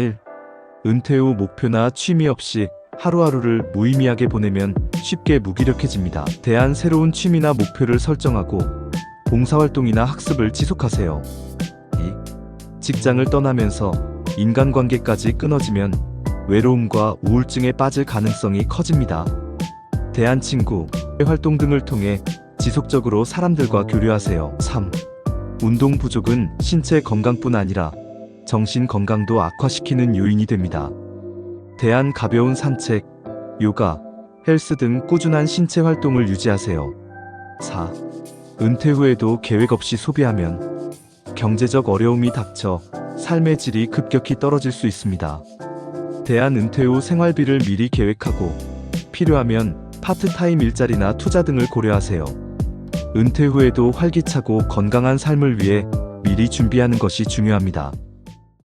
1. 은퇴 후 목표나 취미 없이 하루하루를 무의미하게 보내면 쉽게 무기력해집니다. 대한 새로운 취미나 목표를 설정하고 봉사활동이나 학습을 지속하세요. 2. 직장을 떠나면서 인간관계까지 끊어지면 외로움과 우울증에 빠질 가능성이 커집니다. 대한 친구, 활동 등을 통해 지속적으로 사람들과 교류하세요. 3. 운동 부족은 신체 건강뿐 아니라 정신 건강도 악화시키는 요인이 됩니다. 대한 가벼운 산책, 요가, 헬스 등 꾸준한 신체 활동을 유지하세요. 4. 은퇴 후에도 계획 없이 소비하면 경제적 어려움이 닥쳐 삶의 질이 급격히 떨어질 수 있습니다. 대한 은퇴 후 생활비를 미리 계획하고 필요하면 파트타임 일자리나 투자 등을 고려하세요. 은퇴 후에도 활기차고 건강한 삶을 위해 미리 준비하는 것이 중요합니다.